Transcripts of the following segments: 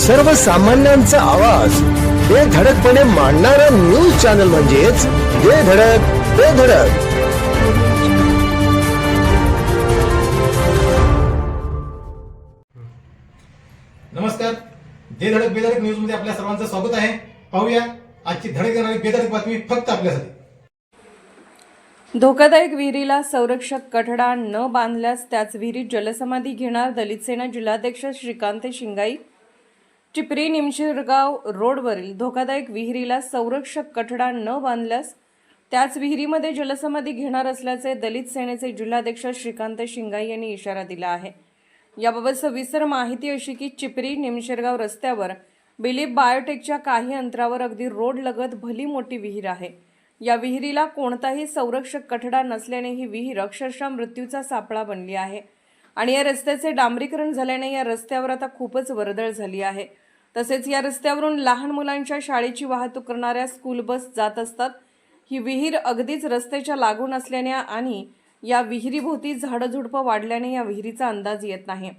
सर्वसामान्यांचा आवाज. बेधडकपणे मांडणारा न्यूज चॅनल म्हणजेच बेधडक बेधडक नमस्कार. जे धडक बेधडक न्यूजमध्ये आपल्या सर्वांचं स्वागत आहे. पाहूया आजची धडक देणारी बेधडक बातमी फक्त आपल्यासाठी. धोकादायक विहिरीला संरक्षक कठडा न बांधल्यास त्याच विहिरीत जलसमाधी घेणार दलित सेना जिल्हाध्यक्ष श्रीकांत शिंगाई. चिपरी निमशिरगाव रोडवरील धोकादायक विहिरीला संरक्षक कठडा न बांधल्यास त्याच विहिरीमध्ये जलसमाधी घेणार असल्याचे दलित सेनेचे जिल्हाध्यक्ष श्रीकांत शिंगाई यांनी इशारा दिला आहे. याबाबत सविस्तर माहिती अशी की चिपरी निमशिरगाव रस्त्यावर बिलीप बायोटेकच्या काही अंतरावर अगदी रोड लगत भली मोठी विहीर आहे. या विहिरीला कोणताही संरक्षक कठडा नसल्याने ही विहीर अक्षरशः मृत्यूचा सापळा बनली आहे. आणि या रस्त्याचे डांबरीकरण झाल्याने या रस्त्यावर आता खूपच वर्दळ झाली आहे. तसेच या रस्त्यावरून लहान मुलांच्या शाळेची वाहतूक करणाऱ्या स्कूल बस जात असतात. ही विहीर अगदीच रस्त्याच्या लागून असल्याने आणि या विहिरीभोवती झाडझुडपं वाढल्याने या विहिरीचा अंदाज येत नाही.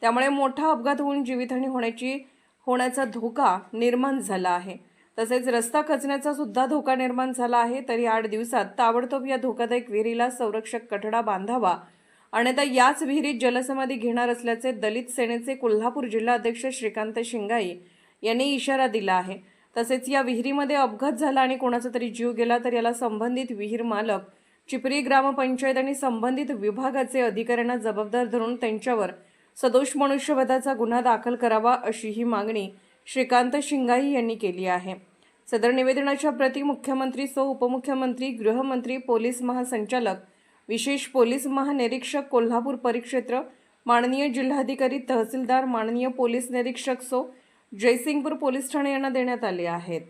त्यामुळे मोठा अपघात होऊन जीवितहानी होण्याची होण्याचा धोका निर्माण झाला आहे. तसेच रस्ता खचण्याचा सुद्धा धोका निर्माण झाला आहे. तरी आठ दिवसात ताबडतोब या धोकादायक विहिरीला संरक्षक कठडा बांधावा अन्यथा याच विहिरीत जलसमाधी घेणार असल्याचे दलित सेनेचे कोल्हापूर जिल्हा अध्यक्ष श्रीकांत शिंगाई यांनी इशारा दिला आहे. तसेच या विहिरीमध्ये अपघात झाला आणि कोणाचा तरी जीव गेला तर याला संबंधित विहीर मालक चिपरी ग्रामपंचायत आणि संबंधित विभागाचे अधिकाऱ्यांना जबाबदार धरून त्यांच्यावर सदोष मनुष्यवधाचा गुन्हा दाखल करावा अशी ही मागणी श्रीकांत शिंगाई यांनी केली आहे. सदर निवेदनाच्या प्रती मुख्यमंत्री सो उपमुख्यमंत्री गृहमंत्री पोलीस महासंचालक विशेष पोलीस महानिरीक्षक कोल्हापूर परिक्षेत्र माननीय जिल्हाधिकारी तहसीलदार माननीय पोलीस निरीक्षक सो जयसिंगपूर पोलीस ठाणे यांना देण्यात आले आहेत.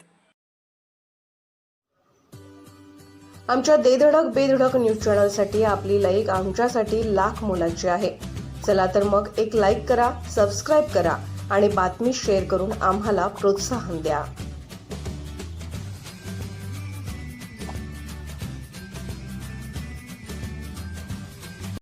आमच्या देधडक बेधडक न्यूज चॅनलसाठी आपली लाईक आमच्यासाठी लाख मोलाची आहे. चला तर मग एक लाईक करा सबस्क्राईब करा आणि बातमी शेअर करून आम्हाला प्रोत्साहन द्या.